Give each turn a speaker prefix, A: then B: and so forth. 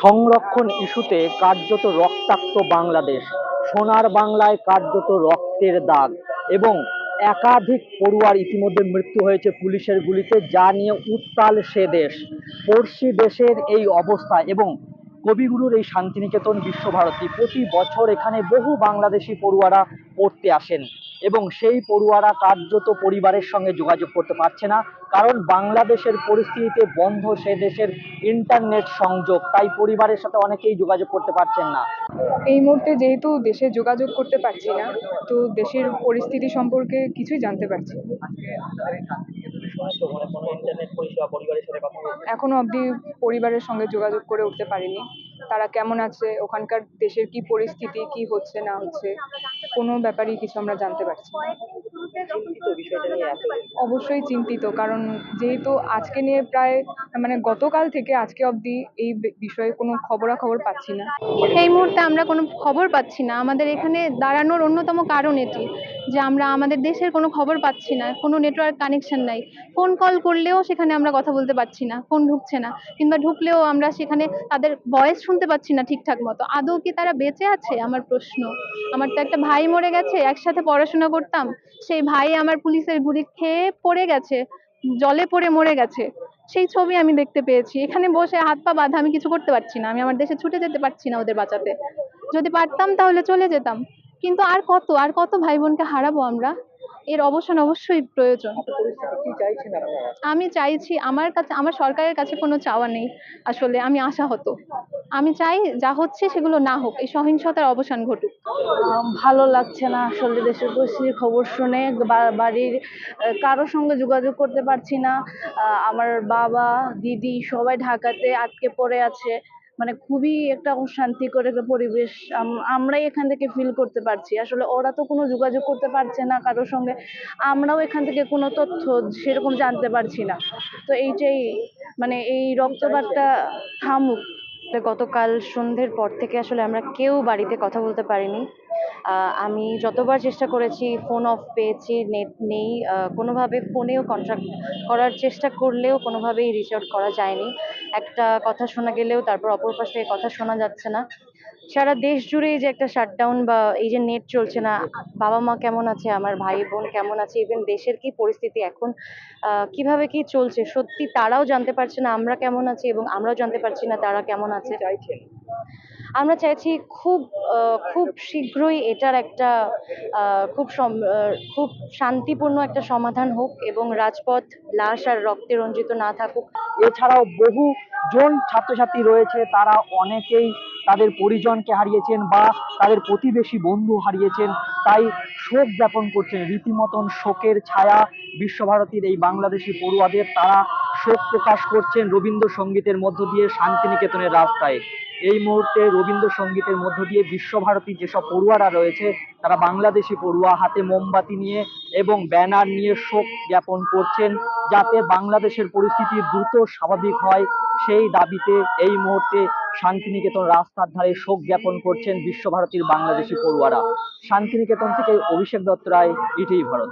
A: সংরক্ষণ ইস্যুতে কার্যত রক্তাক্ত বাংলাদেশ। সোনার বাংলায় কার্যত রক্তের দাগ এবং একাধিক পড়ুয়ার ইতিমধ্যে মৃত্যু হয়েছে পুলিশের গুলিতে, যা নিয়ে উত্তাল সে দেশ। পড়শি দেশের এই অবস্থা এবং কবিগুরুর এই শান্তিনিকেতন বিশ্বভারতী প্রতি বছর এখানে বহু বাংলাদেশি পড়ুয়ারা পড়তে আসেন। এবং সেই পড়ুয়ারা কার্যত পরিবারের সঙ্গে যোগাযোগ করতে পারছে না, কারণ বাংলাদেশের পরিস্থিতিতে বন্ধ সে দেশের ইন্টারনেট সংযোগ, তাই পরিবারের সাথে অনেকেই যোগাযোগ করতে পারছেন না।
B: এই মুহূর্তে যেহেতু দেশে যোগাযোগ করতে পারছি না, তো দেশের পরিস্থিতি সম্পর্কে কিছুই জানতে পারছি এখনও অবধি পরিবারের সঙ্গে যোগাযোগ করে উঠতে পারিনি। তারা কেমন আছে, ওখানকার দেশের কি পরিস্থিতি, কি হচ্ছে, না হচ্ছে? কোনো ব্যাপারেই কিছু আমরা জানতে পারছি না। অবশ্যই চিন্তিত কারণ যেহেতু আজকে নিয়ে প্রায় মানে গতকাল থেকে আজকে অবধি এই বিষয়ে কোনো খবরাখবর পাচ্ছি না।
C: এই মুহূর্তে আমরা কোনো খবর পাচ্ছি না। আমাদের এখানে দাঁড়ানোর অন্যতম কারণ এটি যে আমরা আমাদের দেশের কোনো খবর পাচ্ছি না কোনো নেটওয়ার্ক কানেকশন নাই। ফোন কল করলেও সেখানে আমরা কথা বলতে পারছি না ফোন ঢুকছে না কিংবা ঢুকলেও আমরা সেখানে তাদের ভয়েস শুনতে পাচ্ছি না ঠিকঠাক মতো। আদৌ কি তারা বেঁচে আছে? আমার প্রশ্ন। আমার তো একটা ভাই মরে গেছে একসাথে পড়াশোনা করতাম সেই ভাই আমার পুলিশের গুলি খেয়ে পড়ে গেছে জলে পড়ে মরে গেছে। সেই ছবি আমি দেখতে পেয়েছি। এখানে বসে হাত পা বাঁধা আমি কিছু করতে পারছি না। আমি আমার দেশে ছুটে যেতে পারছি না ওদের বাঁচাতে। যদি পারতাম তাহলে চলে যেতাম। কিন্তু আর কত আর কত ভাই বোনকে হারাবো আমরা? এর অবসান অবশ্যই প্রয়োজন। আমি চাইছি আমার কাছে আমার সরকারের কাছে কোনো চাওয়া নেই। আসলে আমি আশাহত। আমি চাই যা হচ্ছে সেগুলো না হোক, এই সহিংসতার অবসান ঘটুক।
D: ভালো লাগছে না আসলে দেশের পরিস্থিতির খবর শুনে বাড়ির কারোর সঙ্গে যোগাযোগ করতে পারছি না। আমার বাবা, দিদি সবাই ঢাকাতে আটকে পড়ে আছে। মানে খুবই একটা অশান্তিকর একটা পরিবেশ আমরাই এখান থেকে ফিল করতে পারছি। আসলে ওরা তো কোনো যোগাযোগ করতে পারছে না কারোর সঙ্গে। আমরাও এখান থেকে কোনো তথ্য সেরকম জানতে পারছি না। তো এইটাই মানে এই রক্তপাতটা থামুক।
E: গতকাল সন্ধ্যের পর থেকে আসলে আমরা কেউ বাড়িতে কথা বলতে পারিনি। আমি যতবার চেষ্টা করেছি, ফোন অফ পেয়েছি, নেট নেই কোনোভাবে ফোনেও কন্ট্যাক্ট করার চেষ্টা করলেও কোনোভাবেই রিচ আউট করা যায়নি। একটা কথা শোনা গেলেও তারপর অপর পাশে কথা শোনা যাচ্ছে না। সারা দেশ জুড়ে এই যে একটা শাটডাউন বা এই যে নেট চলছে না বাবা মা কেমন আছে আমার ভাই বোন কেমন আছে ইভেন দেশের কি পরিস্থিতি এখন আহ, কীভাবে কি চলছে সত্যি তারাও জানতে পারছে না আমরা কেমন আছি এবং আমরাও জানতে পারছি না তারা কেমন আছে। আমরা চাইছি খুব আহ, খুব শীঘ্রই এটার একটা আহ, খুব খুব শান্তিপূর্ণ একটা সমাধান হোক এবং রাজপথ লাশ আর রক্তে রঞ্জিত না থাকুক।
A: এছাড়াও বহু জন ছাত্রছাত্রী রয়েছে তারা অনেকেই তাদের পরিজনকে হারিয়েছেন বা তাদের প্রতিবেশী বন্ধু হারিয়েছেন, তাই শোক জ্ঞাপন করছেন। রীতিমতন শোকের ছায়া বিশ্বভারতীর এই বাংলাদেশি পড়ুয়াদের। তারা শোক প্রকাশ করছেন রবীন্দ্রসঙ্গীতের মধ্য দিয়ে শান্তিনিকেতনের রাস্তায়। এই মুহূর্তে রবীন্দ্রসঙ্গীতের মধ্য দিয়ে বিশ্বভারতীর যেসব পড়ুয়ারা রয়েছে, তারা বাংলাদেশি পড়ুয়া, হাতে মোমবাতি নিয়ে এবং ব্যানার নিয়ে শোক জ্ঞাপন করছেন যাতে বাংলাদেশের পরিস্থিতি দ্রুত স্বাভাবিক হয়। সেই দাবিতে এই মুহূর্তে শান্তিনিকেতন রাস্তার ধারে শোক জ্ঞাপন করছেন বিশ্বভারতীর বাংলাদেশি পড়ুয়ারা। শান্তিনিকেতন থেকে অভিষেক দত্ত রায়, ইটিভি ভারত।